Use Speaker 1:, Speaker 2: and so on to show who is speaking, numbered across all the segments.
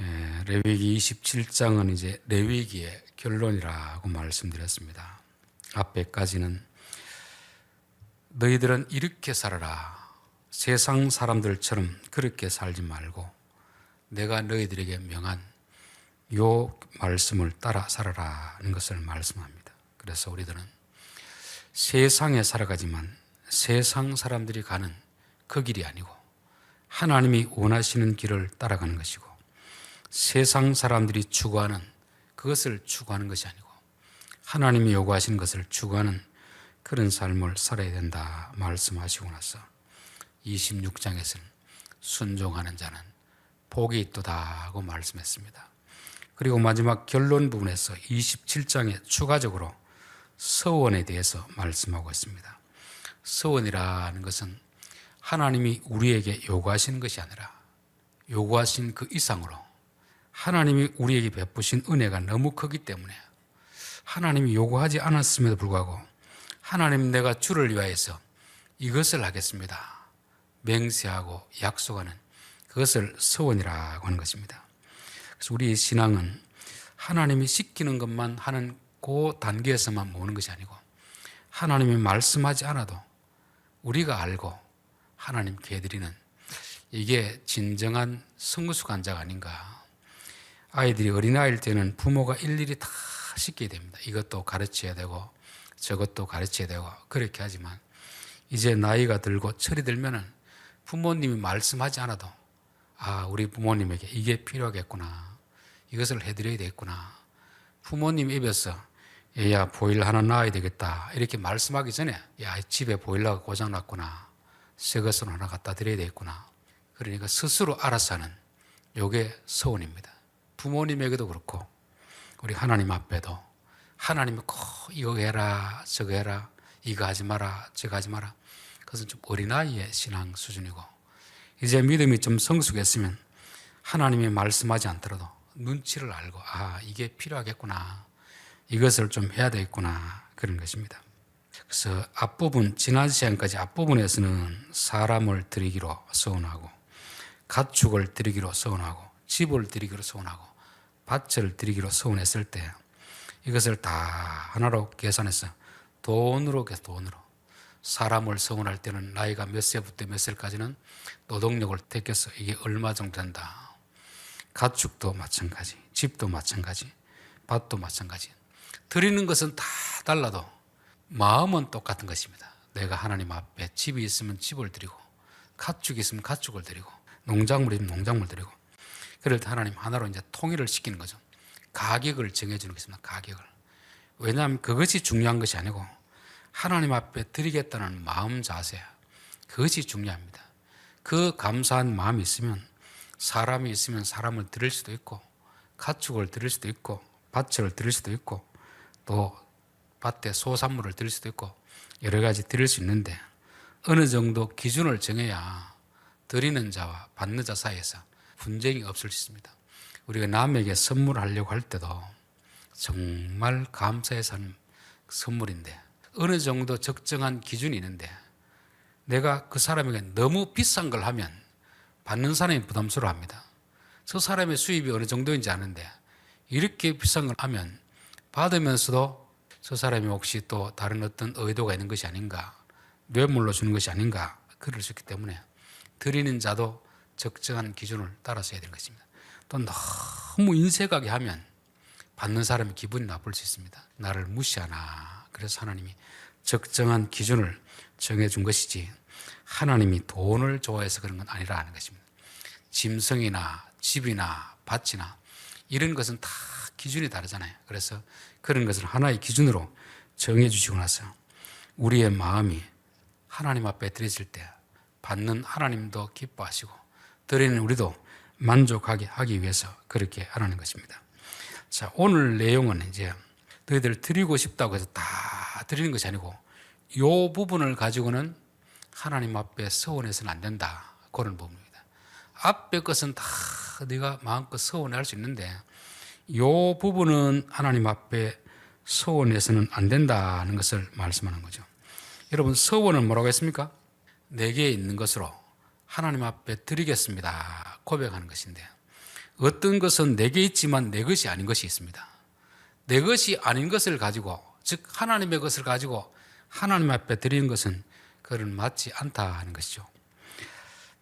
Speaker 1: 예, 레위기 27장은 이제 레위기의 결론이라고 말씀드렸습니다. 앞에까지는 너희들은 이렇게 살아라. 세상 사람들처럼 그렇게 살지 말고 내가 너희들에게 명한 요 말씀을 따라 살아라는 것을 말씀합니다. 그래서 우리들은 세상에 살아가지만 세상 사람들이 가는 그 길이 아니고 하나님이 원하시는 길을 따라가는 것이고 세상 사람들이 추구하는 그것을 추구하는 것이 아니고 하나님이 요구하시는 것을 추구하는 그런 삶을 살아야 된다 말씀하시고 나서 26장에서는 순종하는 자는 복이 있도다 하고 말씀했습니다. 그리고 마지막 결론 부분에서 27장에 추가적으로 서원에 대해서 말씀하고 있습니다. 서원이라는 것은 하나님이 우리에게 요구하시는 것이 아니라 요구하신 그 이상으로 하나님이 우리에게 베푸신 은혜가 너무 크기 때문에 하나님이 요구하지 않았음에도 불구하고 하나님 내가 주를 위하여서 이것을 하겠습니다. 맹세하고 약속하는 그것을 서원이라고 하는 것입니다. 그래서 우리 신앙은 하나님이 시키는 것만 하는 그 단계에서만 모는 것이 아니고 하나님이 말씀하지 않아도 우리가 알고 하나님께 드리는 이게 진정한 성수관자가 아닌가. 아이들이 어린아이일 때는 부모가 일일이 다 시켜야 됩니다. 이것도 가르쳐야 되고 저것도 가르쳐야 되고 그렇게 하지만 이제 나이가 들고 철이 들면은 부모님이 말씀하지 않아도 아, 우리 부모님에게 이게 필요하겠구나. 이것을 해드려야 되겠구나. 부모님 입에서 얘야 보일러 하나 놔야 되겠다. 이렇게 말씀하기 전에 야 집에 보일러가 고장났구나. 새 것을 하나 갖다 드려야 되겠구나. 그러니까 스스로 알아서 하는 요게 서원입니다. 부모님에게도 그렇고 우리 하나님 앞에도 하나님이 꼭 이거 해라 저거 해라 이거 하지 마라 저거 하지 마라 그것은 좀 어린아이의 신앙 수준이고 이제 믿음이 좀 성숙했으면 하나님이 말씀하지 않더라도 눈치를 알고 아 이게 필요하겠구나 이것을 좀 해야 되겠구나 그런 것입니다. 그래서 앞부분 지난 시간까지 앞부분에서는 사람을 드리기로 서운하고 가축을 드리기로 서운하고 집을 드리기로 서운하고 밭을 드리기로 서운했을 때 이것을 다 하나로 계산해서 돈으로 계서 돈으로 사람을 서운할 때는 나이가 몇 세부터 몇 세까지는 노동력을 택해서 이게 얼마 정도 된다. 가축도 마찬가지, 집도 마찬가지, 밭도 마찬가지. 드리는 것은 다 달라도 마음은 똑같은 것입니다. 내가 하나님 앞에 집이 있으면 집을 드리고 가축이 있으면 가축을 드리고 농작물이 있으면 농작물 드리고 때 하나님 하나로 이제 통일을 시키는 거죠. 가격을 정해주는 것입니다. 가격을. 왜냐하면 그것이 중요한 것이 아니고 하나님 앞에 드리겠다는 마음 자세 그것이 중요합니다. 그 감사한 마음이 있으면 사람이 있으면 사람을 드릴 수도 있고 가축을 드릴 수도 있고 밭을 드릴 수도 있고 또 밭에 소산물을 드릴 수도 있고 여러 가지 드릴 수 있는데 어느 정도 기준을 정해야 드리는 자와 받는 자 사이에서 분쟁이 없을 수 있습니다. 우리가 남에게 선물하려고 할 때도 정말 감사해서 하는 선물인데 어느 정도 적정한 기준이 있는데 내가 그 사람에게 너무 비싼 걸 하면 받는 사람이 부담스러워 합니다. 저 사람의 수입이 어느 정도인지 아는데 이렇게 비싼 걸 하면 받으면서도 저 사람이 혹시 또 다른 어떤 의도가 있는 것이 아닌가 뇌물로 주는 것이 아닌가 그럴 수 있기 때문에 드리는 자도 적정한 기준을 따라서 해야 되는 것입니다. 또 너무 인색하게 하면 받는 사람이 기분이 나쁠 수 있습니다. 나를 무시하나. 그래서 하나님이 적정한 기준을 정해준 것이지 하나님이 돈을 좋아해서 그런 건 아니라는 것입니다. 짐승이나 집이나 밭이나 이런 것은 다 기준이 다르잖아요. 그래서 그런 것을 하나의 기준으로 정해주시고 나서 우리의 마음이 하나님 앞에 드려질 때 받는 하나님도 기뻐하시고 드리는 우리도 만족하게 하기 위해서 그렇게 하라는 것입니다. 자, 오늘 내용은 이제 너희들 드리고 싶다고 해서 다 드리는 것이 아니고 요 부분을 가지고는 하나님 앞에 서원해서는 안 된다. 그런 부분입니다. 앞에 것은 다 네가 마음껏 서원할 수 있는데 요 부분은 하나님 앞에 서원해서는 안 된다는 것을 말씀하는 거죠. 여러분 서원은 뭐라고 했습니까? 내게 있는 것으로 하나님 앞에 드리겠습니다. 고백하는 것인데 어떤 것은 내게 있지만 내 것이 아닌 것이 있습니다. 내 것이 아닌 것을 가지고 즉 하나님의 것을 가지고 하나님 앞에 드리는 것은 그는 맞지 않다 하는 것이죠.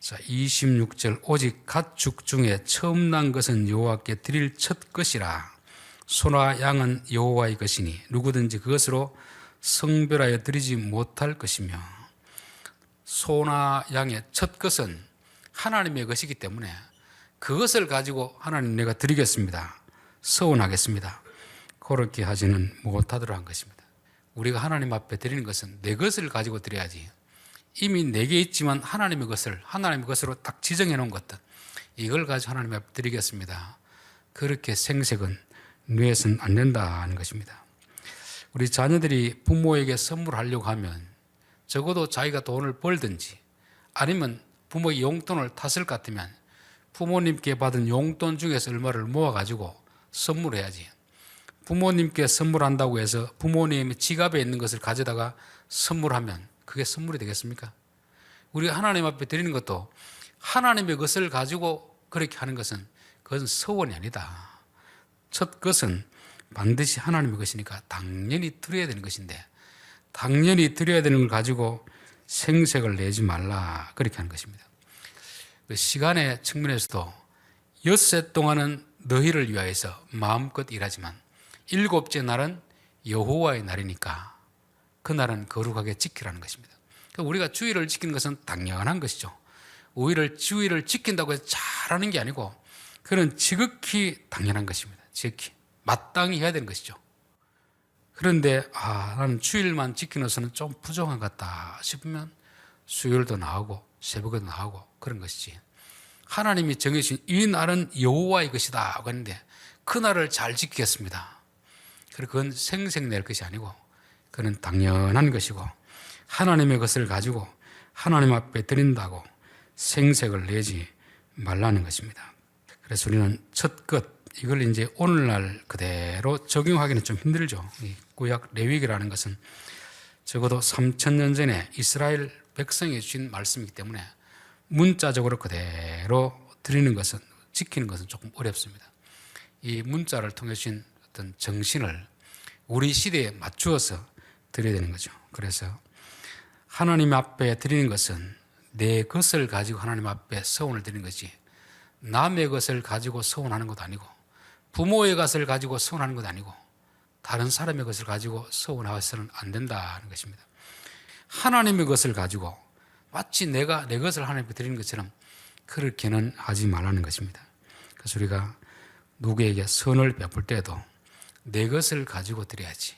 Speaker 1: 자, 26절 오직 가축 중에 처음 난 것은 여호와께 드릴 첫 것이라 소나 양은 여호와의 것이니 누구든지 그것으로 성별하여 드리지 못할 것이며 소나 양의 첫 것은 하나님의 것이기 때문에 그것을 가지고 하나님 내가 드리겠습니다. 서운하겠습니다. 그렇게 하지는 못하도록 한 것입니다. 우리가 하나님 앞에 드리는 것은 내 것을 가지고 드려야지. 이미 내게 있지만 하나님의 것을 하나님의 것으로 딱 지정해 놓은 것들 이걸 가지고 하나님 앞에 드리겠습니다. 그렇게 생색은 뇌에서는 안 된다는 것입니다. 우리 자녀들이 부모에게 선물하려고 하면 적어도 자기가 돈을 벌든지 아니면 부모의 용돈을 탔을 것 같으면 부모님께 받은 용돈 중에서 얼마를 모아가지고 선물해야지. 부모님께 선물한다고 해서 부모님의 지갑에 있는 것을 가져다가 선물하면 그게 선물이 되겠습니까? 우리가 하나님 앞에 드리는 것도 하나님의 것을 가지고 그렇게 하는 것은 그것은 서원이 아니다. 첫 것은 반드시 하나님의 것이니까 당연히 드려야 되는 것인데 당연히 드려야 되는 걸 가지고 생색을 내지 말라 그렇게 하는 것입니다. 그 시간의 측면에서도 엿새 동안은 너희를 위하여서 마음껏 일하지만 일곱째 날은 여호와의 날이니까 그 날은 거룩하게 지키라는 것입니다. 그러니까 우리가 주의를 지키는 것은 당연한 것이죠. 우리를 주의를 지킨다고 해서 잘하는 게 아니고 그는 지극히 당연한 것입니다. 지극히 마땅히 해야 되는 것이죠. 그런데 아 나는 주일만 지키면서는 좀 부족한 것 같다 싶으면 수요일도 나오고 새벽에도 나오고 그런 것이지. 하나님이 정해주신 이 날은 여호와의 것이다 했는데 그 날을 잘 지키겠습니다. 그리고 그건 생색낼 것이 아니고 그는 당연한 것이고 하나님의 것을 가지고 하나님 앞에 드린다고 생색을 내지 말라는 것입니다. 그래서 우리는 첫 것, 이걸 이제 오늘날 그대로 적용하기는 좀 힘들죠. 이 구약 레위기라는 것은 적어도 3천년 전에 이스라엘 백성이 주신 말씀이기 때문에 문자적으로 그대로 드리는 것은 지키는 것은 조금 어렵습니다. 이 문자를 통해 주신 어떤 정신을 우리 시대에 맞추어서 드려야 되는 거죠. 그래서 하나님 앞에 드리는 것은 내 것을 가지고 하나님 앞에 서원을 드리는 것이 남의 것을 가지고 서원하는 것도 아니고 부모의 것을 가지고 서원하는 것도 아니고 다른 사람의 것을 가지고 서원하서는 안 된다는 것입니다. 하나님의 것을 가지고 마치 내가 내 것을 하나님께 드리는 것처럼 그렇게는 하지 말라는 것입니다. 그래서 우리가 누구에게 선을 베풀 때도 내 것을 가지고 드려야지.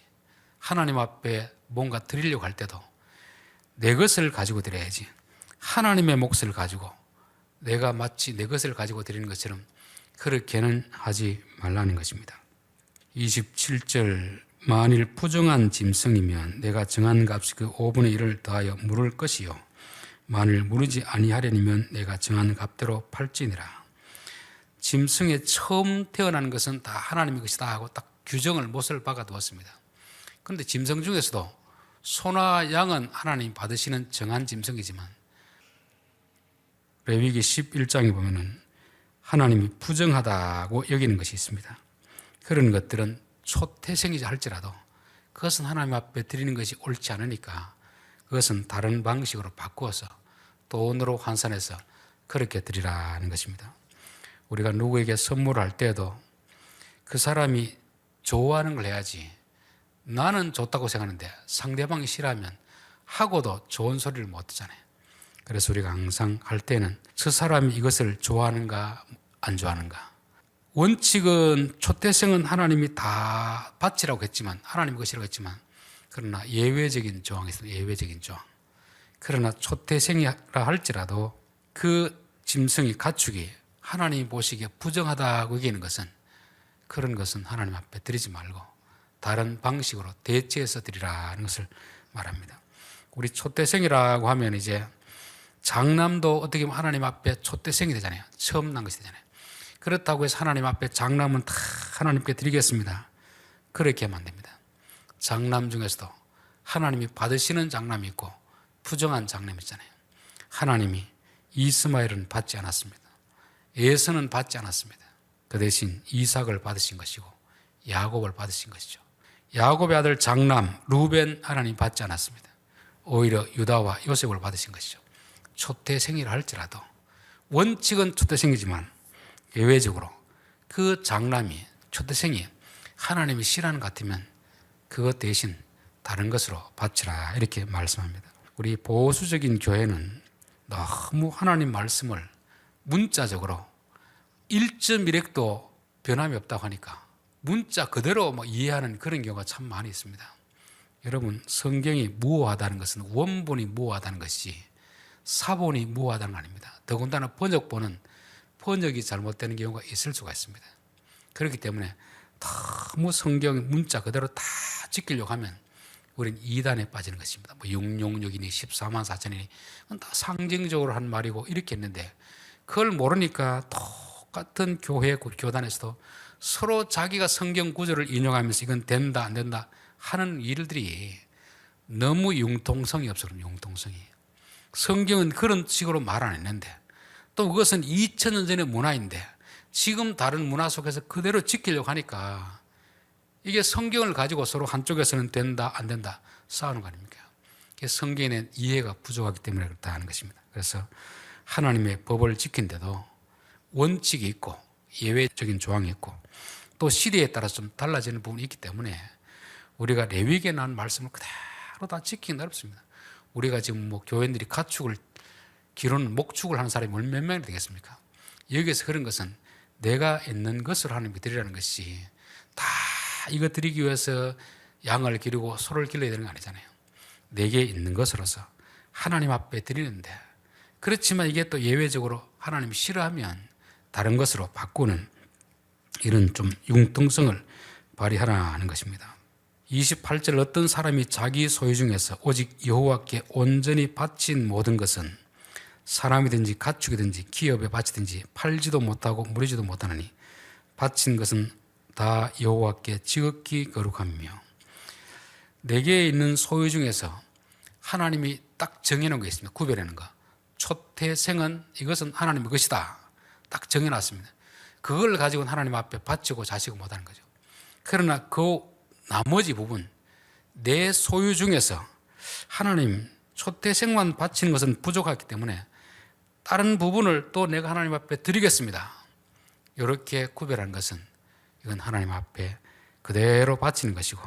Speaker 1: 하나님 앞에 뭔가 드리려고 할 때도 내 것을 가지고 드려야지. 하나님의 몫을 가지고 내가 마치 내 것을 가지고 드리는 것처럼 그렇게는 하지 말라는 것입니다. 27절 만일 부정한 짐승이면 내가 정한 값이 그 5분의 1을 더하여 물을 것이요 만일 무르지 아니하려니면 내가 정한 값대로 팔지니라. 짐승에 처음 태어난 것은 다 하나님의 것이다 하고 딱 규정을 못을 박아 두었습니다. 그런데 짐승 중에서도 소나 양은 하나님 받으시는 정한 짐승이지만 레위기 11장에 보면은 하나님이 부정하다고 여기는 것이 있습니다. 그런 것들은 초태생이자 할지라도 그것은 하나님 앞에 드리는 것이 옳지 않으니까 그것은 다른 방식으로 바꾸어서 돈으로 환산해서 그렇게 드리라는 것입니다. 우리가 누구에게 선물할 때도 그 사람이 좋아하는 걸 해야지 나는 좋다고 생각하는데 상대방이 싫어하면 하고도 좋은 소리를 못 듣잖아요. 그래서 우리가 항상 할 때는 저 사람이 이것을 좋아하는가 안 좋아하는가. 원칙은 초태생은 하나님이 다 바치라고 했지만 하나님 것이라고 했지만 그러나 예외적인 조항이 있습니다. 예외적인 조항. 그러나 초태생이라 할지라도 그 짐승이 가축이 하나님 보시기에 부정하다고 여기는 것은 그런 것은 하나님 앞에 드리지 말고 다른 방식으로 대체해서 드리라는 것을 말합니다. 우리 초태생이라고 하면 이제 장남도 어떻게 보면 하나님 앞에 초태생이 되잖아요. 처음 난 것이 되잖아요. 그렇다고 해서 하나님 앞에 장남은 다 하나님께 드리겠습니다. 그렇게 하면 안 됩니다. 장남 중에서도 하나님이 받으시는 장남이 있고 부정한 장남이 있잖아요. 하나님이 이스마엘은 받지 않았습니다. 예서는 받지 않았습니다. 그 대신 이삭을 받으신 것이고 야곱을 받으신 것이죠. 야곱의 아들 장남 루벤 하나님 받지 않았습니다. 오히려 유다와 요셉을 받으신 것이죠. 초태생이라 할지라도 원칙은 초태 생이지만 예외적으로 그 장남이 초태생이 하나님이 싫어하는 것 같으면 그것 대신 다른 것으로 바치라 이렇게 말씀합니다. 우리 보수적인 교회는 너무 하나님 말씀을 문자적으로 1.1핵도 변함이 없다고 하니까 문자 그대로 뭐 이해하는 그런 경우가 참 많이 있습니다. 여러분 성경이 무호하다는 것은 원본이 무호하다는 것이 사본이 무호하다는 거 아닙니다. 더군다나 번역본은 번역이 잘못되는 경우가 있을 수가 있습니다. 그렇기 때문에 너무 성경 문자 그대로 다 지키려고 하면 우리는 이단에 빠지는 것입니다. 뭐 666이니 14만 4천이니 그건 다 상징적으로 한 말이고 이렇게 했는데 그걸 모르니까 똑같은 교회 교단에서도 서로 자기가 성경 구절을 인용하면서 이건 된다 안 된다 하는 일들이 너무 융통성이 없어 그런 융통성이 성경은 그런 식으로 말 안 했는데 또 그것은 2000년 전의 문화인데 지금 다른 문화 속에서 그대로 지키려고 하니까 이게 성경을 가지고 서로 한쪽에서는 된다 안 된다 싸우는 거 아닙니까? 성경의 이해가 부족하기 때문에 그렇다 하는 것입니다. 그래서 하나님의 법을 지킨데도 원칙이 있고 예외적인 조항이 있고 또 시대에 따라 좀 달라지는 부분이 있기 때문에 우리가 레위기에 나온 말씀을 그대로 다 지키기 어렵습니다. 우리가 지금 뭐 교회들이 가축을 기르는 목축을 하는 사람이 몇 명이 되겠습니까? 여기에서 그런 것은 내가 있는 것을 하나님께 드리라는 것이 다 이거 드리기 위해서 양을 기르고 소를 길러야 되는 거 아니잖아요. 내게 있는 것으로서 하나님 앞에 드리는데 그렇지만 이게 또 예외적으로 하나님이 싫어하면 다른 것으로 바꾸는 이런 좀 융통성을 발휘하라는 것입니다. 28절 어떤 사람이 자기 소유 중에서 오직 여호와께 온전히 바친 모든 것은 사람이든지 가축이든지 기업에 바치든지 팔지도 못하고 무리지도 못하느니 바친 것은 다 여호와께 지극히 거룩하며 내게 있는 소유 중에서 하나님이 딱 정해놓은 게 있습니다. 구별하는 거. 초태생은 이것은 하나님의 것이다. 딱 정해놨습니다. 그걸 가지고는 하나님 앞에 바치고 자시고 못하는 거죠. 그러나 그 나머지 부분, 내 소유 중에서 하나님 초태생만 바치는 것은 부족하기 때문에 다른 부분을 또 내가 하나님 앞에 드리겠습니다. 이렇게 구별한 것은 이건 하나님 앞에 그대로 바치는 것이고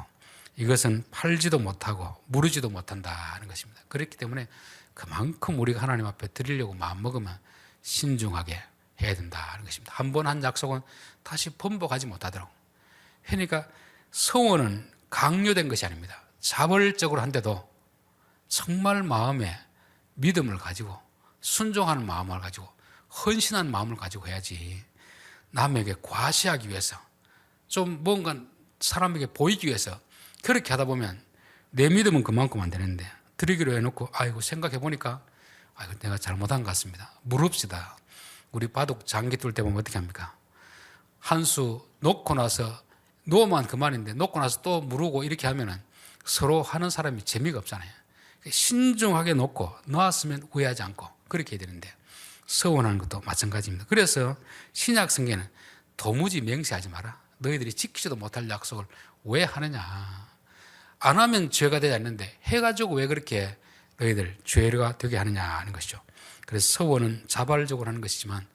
Speaker 1: 이것은 팔지도 못하고 무르지도 못한다는 것입니다. 그렇기 때문에 그만큼 우리가 하나님 앞에 드리려고 마음먹으면 신중하게 해야 된다는 것입니다. 한 번한 약속은 다시 번복하지 못하도록. 그러니까 서원은 강요된 것이 아닙니다. 자발적으로 한데도 정말 마음에 믿음을 가지고 순종하는 마음을 가지고 헌신한 마음을 가지고 해야지 남에게 과시하기 위해서 좀 뭔가 사람에게 보이기 위해서 그렇게 하다 보면 내 믿음은 그만큼 안 되는데 드리기로 해놓고 아이고 생각해 보니까 아이고 내가 잘못한 것 같습니다. 무릅시다. 우리 바둑 장기 뚫 때 보면 어떻게 합니까? 한 수 놓고 나서 놓으면 그만인데 놓고 나서 또 무르고 이렇게 하면은 서로 하는 사람이 재미가 없잖아요. 신중하게 놓고 놓았으면 후회하지 않고 그렇게 해야 되는데 서원하는 것도 마찬가지입니다. 그래서 신약 성경에는 도무지 맹세하지 마라. 너희들이 지키지도 못할 약속을 왜 하느냐. 안 하면 죄가 되지 않는데 해가지고 왜 그렇게 너희들 죄가 되게 하느냐 하는 것이죠. 그래서 서원은 자발적으로 하는 것이지만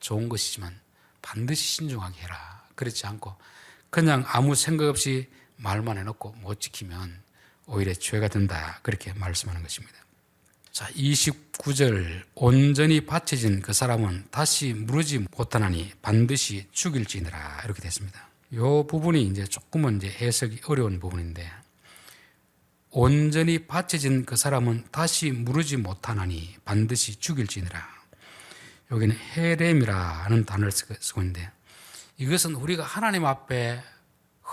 Speaker 1: 좋은 것이지만 반드시 신중하게 해라. 그렇지 않고 그냥 아무 생각 없이 말만 해놓고 못 지키면 오히려 죄가 된다. 그렇게 말씀하는 것입니다. 자, 29절. 온전히 바쳐진 그 사람은 다시 무르지 못하나니 반드시 죽일지니라. 이렇게 됐습니다. 이 부분이 이제 조금은 이제 해석이 어려운 부분인데, 온전히 바쳐진 그 사람은 다시 무르지 못하나니 반드시 죽일지니라. 여기는 헤렘이라는 단어를 쓰고 있는데, 이것은 우리가 하나님 앞에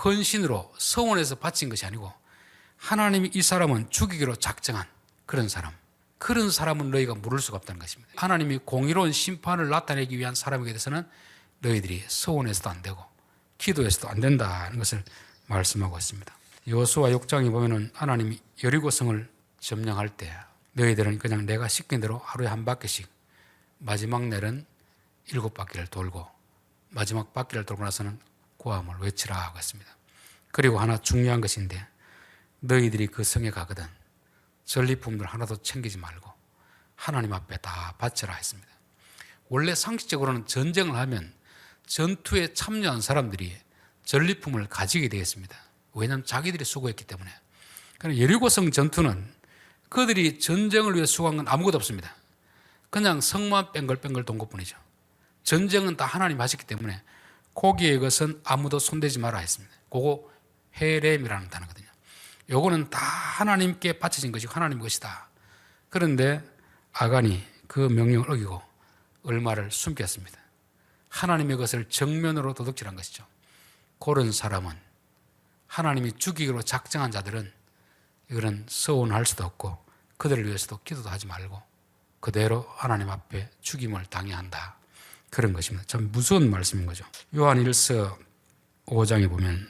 Speaker 1: 헌신으로 성원에서 바친 것이 아니고, 하나님이 이 사람은 죽이기로 작정한 그런 사람. 그런 사람은 너희가 물을 수가 없다는 것입니다. 하나님이 공의로운 심판을 나타내기 위한 사람에게 대해서는 너희들이 서원에서도 안 되고 기도에서도 안 된다는 것을 말씀하고 있습니다. 여수와 6장에 보면은 하나님이 여리고성을 점령할 때 너희들은 그냥 내가 시킨 대로 하루에 한 바퀴씩 마지막 날은 일곱 바퀴를 돌고 마지막 바퀴를 돌고 나서는 고함을 외치라 하고 했습니다. 그리고 하나 중요한 것인데 너희들이 그 성에 가거든 전리품들 하나도 챙기지 말고 하나님 앞에 다 바쳐라 했습니다. 원래 상식적으로는 전쟁을 하면 전투에 참여한 사람들이 전리품을 가지게 되겠습니다. 왜냐하면 자기들이 수고했기 때문에. 그러나 예리고성 전투는 그들이 전쟁을 위해 수고한 건 아무것도 없습니다. 그냥 성만 뺑글뺑글 돈 것뿐이죠. 전쟁은 다 하나님 하셨기 때문에 고기의 것은 아무도 손대지 마라 했습니다. 그거 헤렘이라는 단어거든요. 요거는 다 하나님께 바쳐진 것이고 하나님 것이다. 그런데 아간이 그 명령을 어기고 얼마를 숨겼습니다. 하나님의 것을 정면으로 도둑질한 것이죠. 그런 사람은 하나님이 죽이기로 작정한 자들은 이거는 서운할 수도 없고 그들을 위해서도 기도도 하지 말고 그대로 하나님 앞에 죽임을 당해야 한다. 그런 것입니다. 참 무서운 말씀인 거죠. 요한 1서 5장에 보면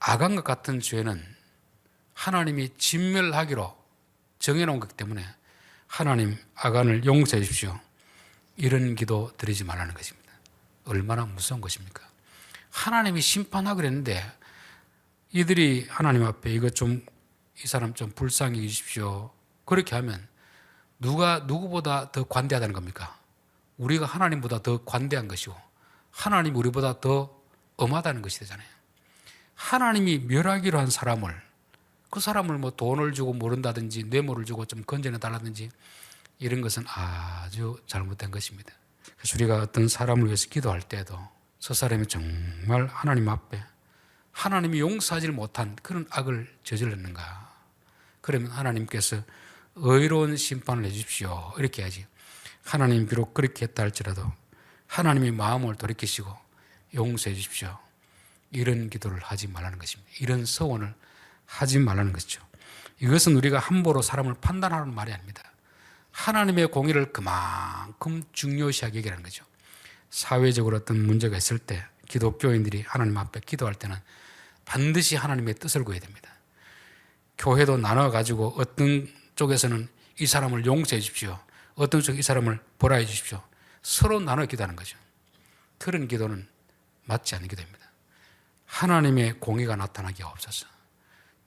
Speaker 1: 아간과 같은 죄는 하나님이 진멸하기로 정해놓은 거기 때문에 하나님 아간을 용서해 주십시오. 이런 기도 드리지 말라는 것입니다. 얼마나 무서운 것입니까? 하나님이 심판하고 그랬는데 이들이 하나님 앞에 이것 좀이 사람 좀 불쌍히 해주십시오. 그렇게 하면 누가 누구보다 더 관대하다는 겁니까? 우리가 하나님보다 더 관대한 것이고 하나님 우리보다 더 엄하다는 것이 되잖아요. 하나님이 멸하기로 한 사람을 그 사람을 뭐 돈을 주고 모른다든지 뇌물을 주고 좀 건져내 달라든지 이런 것은 아주 잘못된 것입니다. 그래서 우리가 어떤 사람을 위해서 기도할 때도 저 사람이 정말 하나님 앞에 하나님이 용서하지 못한 그런 악을 저질렀는가. 그러면 하나님께서 의로운 심판을 해주십시오. 이렇게 해야지. 하나님 비록 그렇게 했다 할지라도 하나님이 마음을 돌이키시고 용서해 주십시오. 이런 기도를 하지 말라는 것입니다. 이런 서원을 하지 말라는 것이죠. 이것은 우리가 함부로 사람을 판단하는 말이 아닙니다. 하나님의 공의를 그만큼 중요시하게 얘기하는 거죠. 사회적으로 어떤 문제가 있을 때 기독교인들이 하나님 앞에 기도할 때는 반드시 하나님의 뜻을 구해야 됩니다. 교회도 나눠가지고 어떤 쪽에서는 이 사람을 용서해 주십시오. 어떤 쪽이 사람을 보라해 주십시오. 서로 나눠 기도하는 거죠. 그런 기도는 맞지 않는 기도입니다. 하나님의 공의가 나타나기 없어서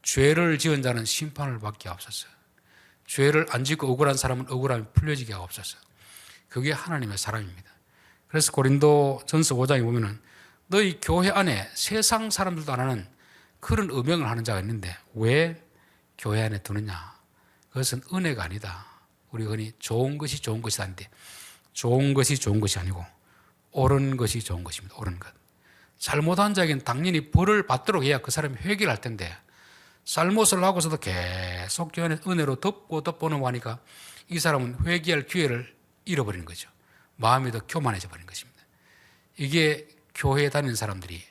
Speaker 1: 죄를 지은 자는 심판을 받기 없어서 죄를 안 짓고 억울한 사람은 억울함이 풀려지기가 없어서 그게 하나님의 사랑입니다. 그래서 고린도 전서 5장에 보면은 너희 교회 안에 세상 사람들도 안 하는 그런 음행을 하는 자가 있는데 왜 교회 안에 두느냐? 그것은 은혜가 아니다. 우리 흔히 좋은 것이 좋은 것이 아닌데 좋은 것이 좋은 것이 아니고 옳은 것이 좋은 것입니다. 옳은 것. 잘못한 자에게는 당연히 벌을 받도록 해야 그 사람이 회개를 할 텐데 잘못을 하고서도 계속 교회 은혜로 덮고 덮고는 하니까 이 사람은 회개할 기회를 잃어버리는 거죠. 마음이 더 교만해져 버린 것입니다. 이게 교회에 다니는 사람들이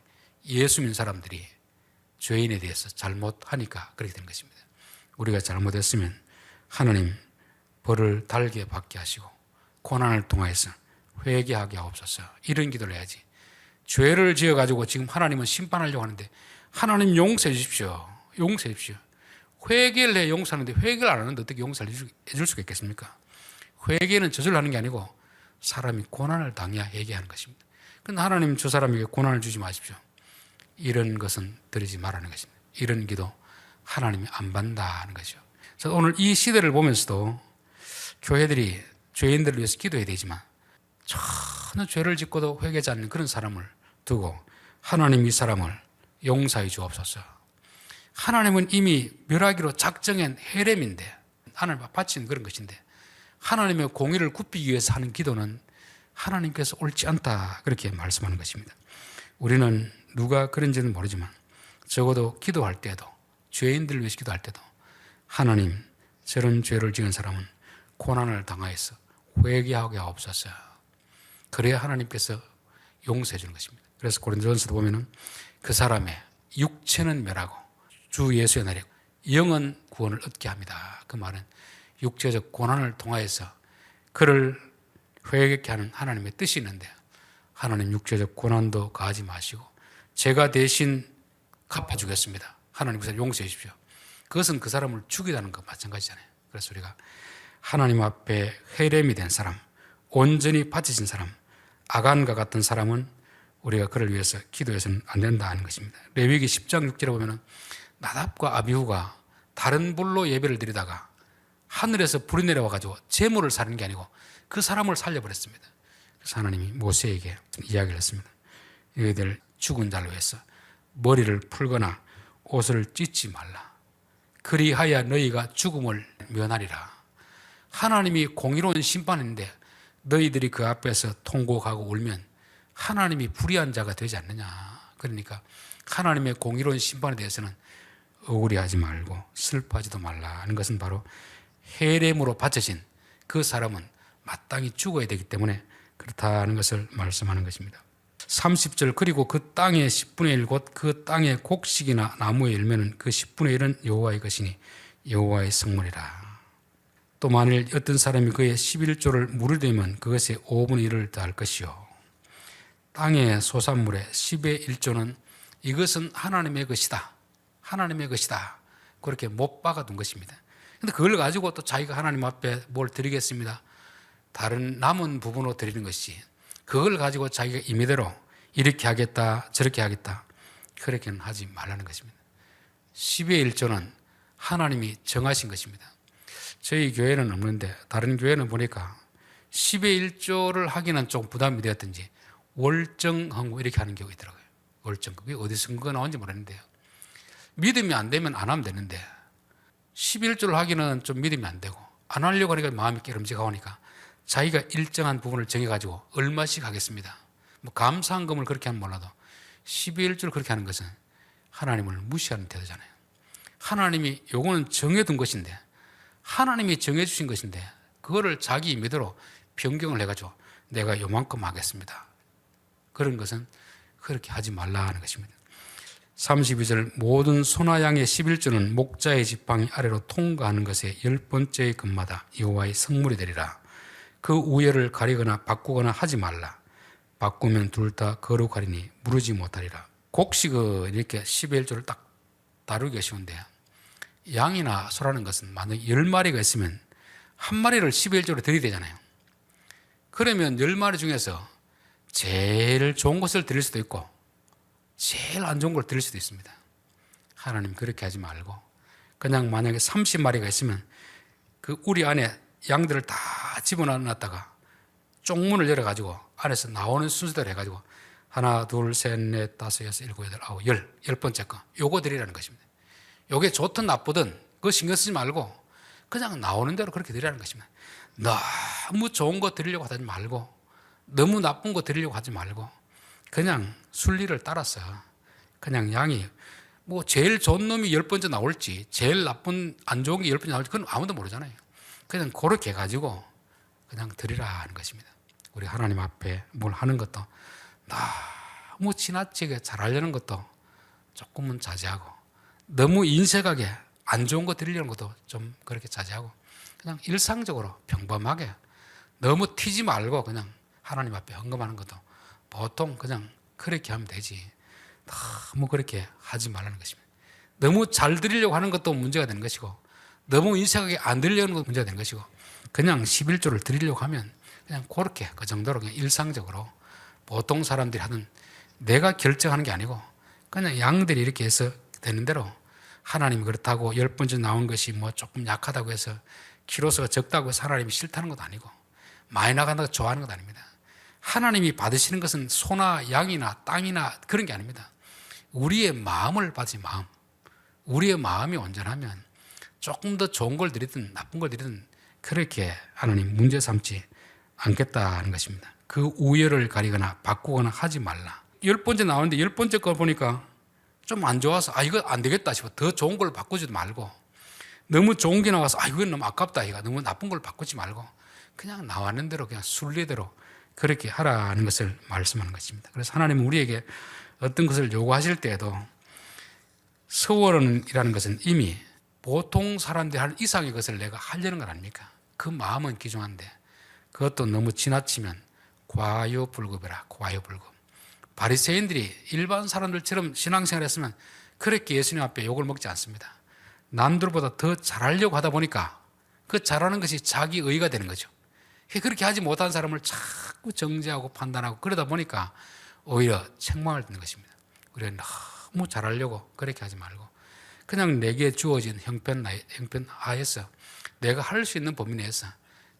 Speaker 1: 예수 믿는 사람들이 죄인에 대해서 잘못하니까 그렇게 된 것입니다. 우리가 잘못했으면 하나님 벌을 달게 받게 하시고 고난을 통하여서 회개하게 하옵소서 이런 기도를 해야지 죄를 지어가지고 지금 하나님은 심판하려고 하는데 하나님 용서해 주십시오. 용서해 주십시오. 회개를 해 용서하는데 회개를 안 하는데 어떻게 용서를 해줄 수가 있겠습니까? 회개는 저절로 하는 게 아니고 사람이 고난을 당해야 회개하는 것입니다. 그런데 하나님 저 사람에게 고난을 주지 마십시오. 이런 것은 드리지 말라는 것입니다. 이런 기도 하나님이 안 받는다는 거죠 그래서 오늘 이 시대를 보면서도 교회들이 죄인들을 위해서 기도해야 되지만 전혀 죄를 짓고도 회개하지 않는 그런 사람을 두고 하나님 이 사람을 용서해 주옵소서. 하나님은 이미 멸하기로 작정한 헤렘인데 하나님 바친 그런 것인데 하나님의 공의를 굽히기 위해서 하는 기도는 하나님께서 옳지 않다 그렇게 말씀하는 것입니다. 우리는 누가 그런지는 모르지만 적어도 기도할 때도 죄인들을 위해서 기도할 때도 하나님 저런 죄를 지은 사람은 고난을 당하여서 회개하게 하옵소서. 그래야 하나님께서 용서해 주는 것입니다. 그래서 고린도전서도 보면은 그 사람의 육체는 멸하고 주 예수의 날에 영은 구원을 얻게 합니다. 그 말은 육체적 고난을 통하여서 그를 회개케 하는 하나님의 뜻이 있는데 하나님 육체적 고난도 가하지 마시고 제가 대신 갚아주겠습니다. 하나님께서 용서해 주십시오. 그것은 그 사람을 죽이다는 것 마찬가지잖아요. 그래서 우리가 하나님 앞에 회렘이 된 사람, 온전히 바치진 사람, 아간과 같은 사람은 우리가 그를 위해서 기도해서는 안 된다 하는 것입니다. 레위기 10장 6절에 보면은 나답과 아비후가 다른 불로 예배를 드리다가 하늘에서 불이 내려와 가지고 재물을 사는 게 아니고 그 사람을 살려버렸습니다. 그래서 하나님이 모세에게 이야기를 했습니다. 너희들 죽은 자를 위해서 머리를 풀거나 옷을 찢지 말라. 그리하여 너희가 죽음을 면하리라. 하나님이 공의로운 심판인데 너희들이 그 앞에서 통곡하고 울면 하나님이 불의한 자가 되지 않느냐. 그러니까 하나님의 공의로운 심판에 대해서는 억울해하지 말고 슬퍼하지도 말라 하는 것은 바로 해렘으로 바쳐진 그 사람은 마땅히 죽어야 되기 때문에 그렇다는 것을 말씀하는 것입니다. 30절 그리고 그 땅의 10분의 1곧 그 땅의 곡식이나 나무의 열매는 그 10분의 1은 여호와의 것이니 여호와의 성물이라. 또 만일 어떤 사람이 그의 11조를 물으려면 그것의 5분의 1을 더할 것이요. 땅의 소산물의 10의 1조는 이것은 하나님의 것이다. 하나님의 것이다. 그렇게 못 박아둔 것입니다. 근데 그걸 가지고 또 자기가 하나님 앞에 뭘 드리겠습니다. 다른 남은 부분으로 드리는 것이 그걸 가지고 자기가 임의대로 이렇게 하겠다 저렇게 하겠다 그렇게는 하지 말라는 것입니다. 10의 1조는 하나님이 정하신 것입니다. 저희 교회는 없는데 다른 교회는 보니까 10의 1조를 하기는 좀 부담이 되었든지 월정헌구 이렇게 하는 경우가 있더라고요. 월정 그게 어디서 근거가 나온지 모르는데요. 믿음이 안 되면 안 하면 되는데 11조를 하기는 좀 믿음이 안 되고 안 하려고 하니까 마음이 깨름직하고 하니까 자기가 일정한 부분을 정해가지고 얼마씩 하겠습니다. 뭐 감사한금을 그렇게 하면 몰라도 12일주를 그렇게 하는 것은 하나님을 무시하는 태도잖아요. 하나님이 요거는 정해둔 것인데 하나님이 정해주신 것인데 그거를 자기 임의대로 변경을 해가지고 내가 요만큼 하겠습니다. 그런 것은 그렇게 하지 말라 하는 것입니다. 32절 모든 소나 양의 11조는 목자의 지팡이 아래로 통과하는 것의 열 번째의 금마다 여호와의 성물이 되리라. 그 우열을 가리거나 바꾸거나 하지 말라. 바꾸면 둘 다 거룩하리니 무르지 못하리라. 곡식은 이렇게 11조를 딱 다루기가 쉬운데 양이나 소라는 것은 만약 10마리가 있으면 한 마리를 11조로 들이대잖아요. 그러면 10마리 중에서 제일 좋은 것을 드릴 수도 있고 제일 안 좋은 걸 드릴 수도 있습니다. 하나님 그렇게 하지 말고 그냥 만약에 30마리가 있으면 그 우리 안에 양들을 다 집어넣었다가 쪽문을 열어가지고 안에서 나오는 순서대로 해가지고 하나, 둘, 셋, 넷, 다섯, 여섯, 일곱, 여덟, 아홉, 열, 열 번째 거. 요거 드리라는 것입니다. 요게 좋든 나쁘든 그거 신경 쓰지 말고 그냥 나오는 대로 그렇게 드리라는 것입니다. 너무 좋은 거 드리려고 하지 말고 너무 나쁜 거 드리려고 하지 말고 그냥 순리를 따라서 그냥 양이 뭐 제일 좋은 놈이 열 번째 나올지 제일 나쁜 안 좋은 게 열 번째 나올지 그건 아무도 모르잖아요. 그냥 그렇게 해가지고 그냥 드리라 하는 것입니다. 우리 하나님 앞에 뭘 하는 것도 너무 지나치게 잘하려는 것도 조금은 자제하고 너무 인색하게 안 좋은 거 드리려는 것도 좀 그렇게 자제하고 그냥 일상적으로 평범하게 너무 튀지 말고 그냥 하나님 앞에 헌금하는 것도 보통 그냥 그렇게 하면 되지 너무 그렇게 하지 말라는 것입니다. 너무 잘 드리려고 하는 것도 문제가 되는 것이고 너무 인색하게 안 드리려는 것도 문제가 되는 것이고 그냥 11조를 드리려고 하면 그냥 그렇게 그 정도로 그냥 일상적으로 보통 사람들이 하는 내가 결정하는 게 아니고 그냥 양들이 이렇게 해서 되는 대로 하나님이 그렇다고 열 번째 나온 것이 뭐 조금 약하다고 해서 키로수가 적다고 해서 하나님이 싫다는 것도 아니고 많이 나간다고 좋아하는 것도 아닙니다. 하나님이 받으시는 것은 소나 양이나 땅이나 그런 게 아닙니다. 우리의 마음을 받으신 마음. 우리의 마음이 온전하면 조금 더 좋은 걸 드리든 나쁜 걸 드리든 그렇게 하나님 문제 삼지 않겠다는 것입니다. 그 우열을 가리거나 바꾸거나 하지 말라. 열 번째 나오는데 열 번째 거 보니까 좀 안 좋아서 아 이거 안 되겠다 싶어 더 좋은 걸 바꾸지도 말고 너무 좋은 게 나와서 아 이건 너무 아깝다 이거 너무 나쁜 걸 바꾸지 말고 그냥 나왔는 대로 그냥 순리대로 그렇게 하라는 것을 말씀하는 것입니다. 그래서 하나님은 우리에게 어떤 것을 요구하실 때에도 서원이라는 것은 이미 보통 사람들이 하는 이상의 것을 내가 하려는 것 아닙니까? 그 마음은 귀중한데 그것도 너무 지나치면 과요불급이라 과요불급. 바리새인들이 일반 사람들처럼 신앙생활 했으면 그렇게 예수님 앞에 욕을 먹지 않습니다. 남들보다 더 잘하려고 하다 보니까 그 잘하는 것이 자기 의가 되는 거죠. 그렇게 하지 못한 사람을 자꾸 정죄하고 판단하고 그러다 보니까 오히려 책망을 듣는 것입니다. 우리가 너무 잘하려고 그렇게 하지 말고 그냥 내게 주어진 형편 형편 하에서 내가 할 수 있는 범위 내에서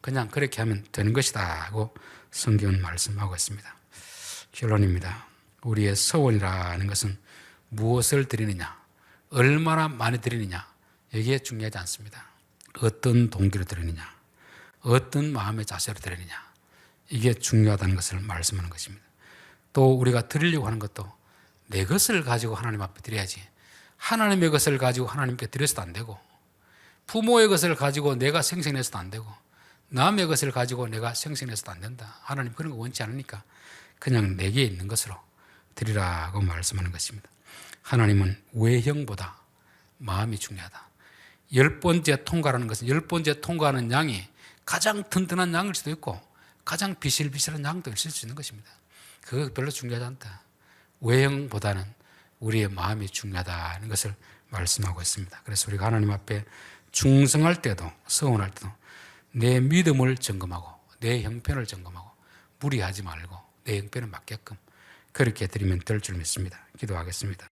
Speaker 1: 그냥 그렇게 하면 되는 것이다 하고 성경은 말씀하고 있습니다. 결론입니다. 우리의 서원이라는 것은 무엇을 드리느냐, 얼마나 많이 드리느냐, 이게 중요하지 않습니다. 어떤 동기로 드리느냐, 어떤 마음의 자세로 드리느냐, 이게 중요하다는 것을 말씀하는 것입니다. 또 우리가 드리려고 하는 것도 내 것을 가지고 하나님 앞에 드려야지, 하나님의 것을 가지고 하나님께 드려서도 안 되고, 부모의 것을 가지고 내가 생생해서도 안 되고, 남의 것을 가지고 내가 생생해서도 안 된다. 하나님 그런 거 원치 않으니까 그냥 내게 있는 것으로 드리라고 말씀하는 것입니다. 하나님은 외형보다 마음이 중요하다. 열 번째 통과라는 것은 열 번째 통과하는 양이 가장 튼튼한 양일 수도 있고 가장 비실비실한 양도 있을 수 있는 것입니다. 그거 별로 중요하지 않다. 외형보다는 우리의 마음이 중요하다는 것을 말씀하고 있습니다. 그래서 우리가 하나님 앞에 충성할 때도 서원할 때도 내 믿음을 점검하고 내 형편을 점검하고 무리하지 말고 내 형편에 맞게끔 그렇게 드리면 될 줄 믿습니다. 기도하겠습니다.